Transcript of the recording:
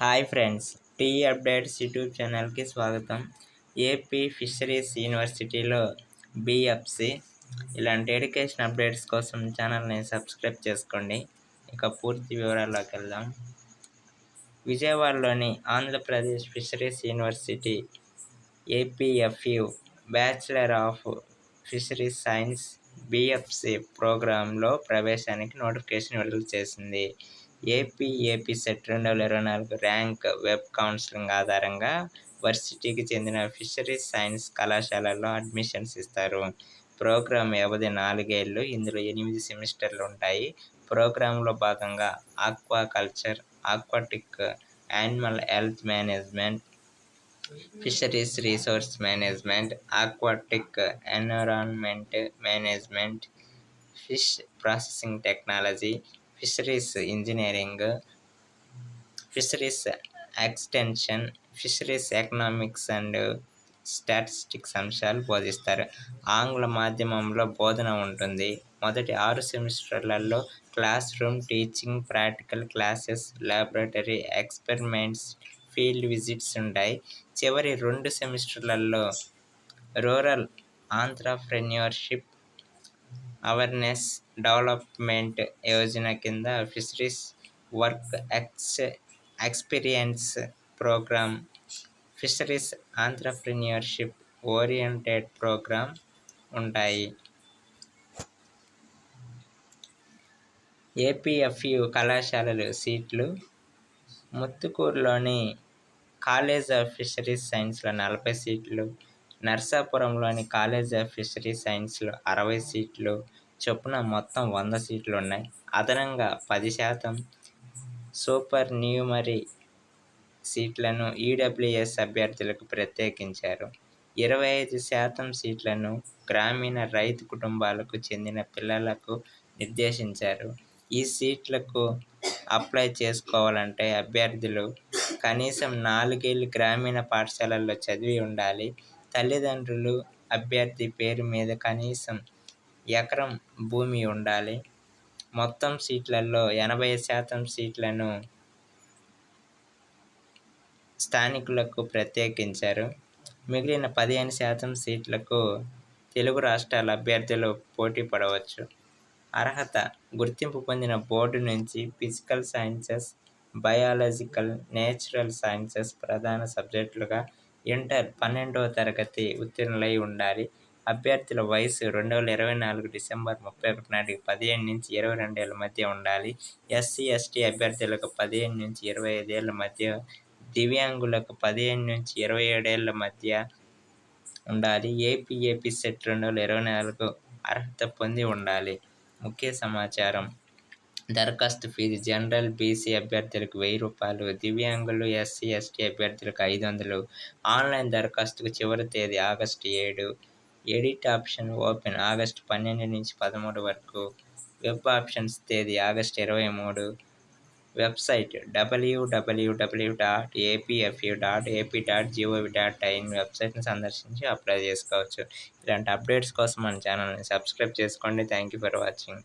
Hi friends T updates YouTube ఛానల్కి స్వాగతం. AP fisheries యూనివర్సిటీలో బిఎఫ్సి ఇలాంటి ఎడ్యుకేషన్ అప్డేట్స్ కోసం ఛానల్ని సబ్స్క్రైబ్ చేసుకోండి. ఇక పూర్తి వివరాల్లోకి వెళ్దాం. విజయవాడలోని Andhra Pradesh fisheries university APFU bachelor of fisheries science BFSC ప్రోగ్రాంలో ప్రవేశానికి నోటిఫికేషన్ విడుదల చేసింది. ఏపీ ఏపీ సెట్ రెండు వేల ఇరవై నాలుగు ర్యాంక్ వెబ్ కౌన్సిలింగ్ ఆధారంగా వర్సిటీకి చెందిన ఫిషరీస్ సైన్స్ కళాశాలలో అడ్మిషన్స్ ఇస్తారు. ప్రోగ్రామ్ వ్యవధి నాలుగేళ్ళు ఇందులో ఎనిమిది సెమిస్టర్లు ఉంటాయి. ప్రోగ్రాంలో భాగంగా aquaculture aquatic animal health management fisheries resource management aquatic environment management fish processing technology fisheries engineering fisheries extension fisheries economics and statistics అంశాలు బోధిస్తారు. ఆంగ్ల మాధ్యమంలో బోధన ఉంటుంది. మొదటి ఆరు సెమిస్టర్లలో classroom teaching practical classes laboratory experiments field visits ఉంటాయి. చివరి రెండు సెమిస్టర్లలో rural entrepreneurship awareness development Yojana కింద fisheries work ex experience programme fisheries entrepreneurship oriented programme ఉంటాయి. ఏపీఎఫ్యు కళాశాలలు సీట్లు ముత్తుకూరులోని కాలేజ్ ఆఫ్ ఫిషరీస్ సైన్స్లో నలభై సీట్లు నర్సాపురంలోని కాలేజ్ ఆఫ్ ఫిషరీస్ సైన్స్లో అరవై సీట్లు చొప్పున మొత్తం వంద సీట్లు ఉన్నాయి అదనంగా పది శాతం సూపర్ న్యూమరీ సీట్లను ఈడబ్ల్యూఎస్ అభ్యర్థులకు ప్రత్యేకించారు. ఇరవై ఐదు శాతం సీట్లను గ్రామీణ రైతు కుటుంబాలకు చెందిన పిల్లలకు నిర్దేశించారు. ఈ సీట్లకు అప్లై చేసుకోవాలంటే అభ్యర్థులు కనీసం నాలుగేళ్ళు గ్రామీణ పాఠశాలల్లో చదివి ఉండాలి. తల్లిదండ్రులు అభ్యర్థి పేరు మీద కనీసం ఎకరం భూమి ఉండాలి. మొత్తం సీట్లలో ఎనభై శాతం సీట్లను స్థానికులకు ప్రత్యేకించారు. మిగిలిన పదిహేను శాతం సీట్లకు తెలుగు రాష్ట్రాల అభ్యర్థులు పోటీ పడవచ్చు. అర్హత గుర్తింపు పొందిన బోర్డు నుంచి physical sciences biological natural sciences ప్రధాన సబ్జెక్టులుగా ఇంటర్ పన్నెండవ తరగతి ఉత్తీర్ణులై ఉండాలి. అభ్యర్థుల వయసు రెండు వేల ఇరవై నాలుగు డిసెంబర్ ముప్పై ఒకటి నాటికి పదిహేను నుంచి ఇరవై రెండు ఏళ్ళ మధ్య ఉండాలి. ఎస్సీ ఎస్టీ అభ్యర్థులకు పదిహేను నుంచి ఇరవై ఐదేళ్ళ మధ్య దివ్యాంగులకు పదిహేను నుంచి ఇరవై ఏడేళ్ళ మధ్య ఉండాలి. ఏపీఏపీ సెట్ రెండు వేల ఇరవై నాలుగు అర్హత పొంది ఉండాలి. ముఖ్య సమాచారం దరఖాస్తు ఫీజు. జనరల్ బీసీ అభ్యర్థులకు వెయ్యి రూపాయలు దివ్యాంగులు ఎస్సీ ఎస్టీ అభ్యర్థులకు ఐదు వందలు. ఆన్లైన్ దరఖాస్తుకు చివరి తేదీ ఆగస్టు ఏడు. ఎడిట్ ఆప్షన్ ఓపెన్ ఆగస్టు పన్నెండు నుంచి పదమూడు వరకు. వెబ్ ఆప్షన్స్ తేదీ ఆగస్టు ఇరవై మూడు. Website WWW dot APFU dot AP dot gov dot in వెబ్సైట్ని సందర్శించి అప్లై చేసుకోవచ్చు. ఇలాంటి అప్డేట్స్ కోసం మన ఛానల్ని సబ్స్క్రైబ్ చేసుకోండి. Thank you for watching.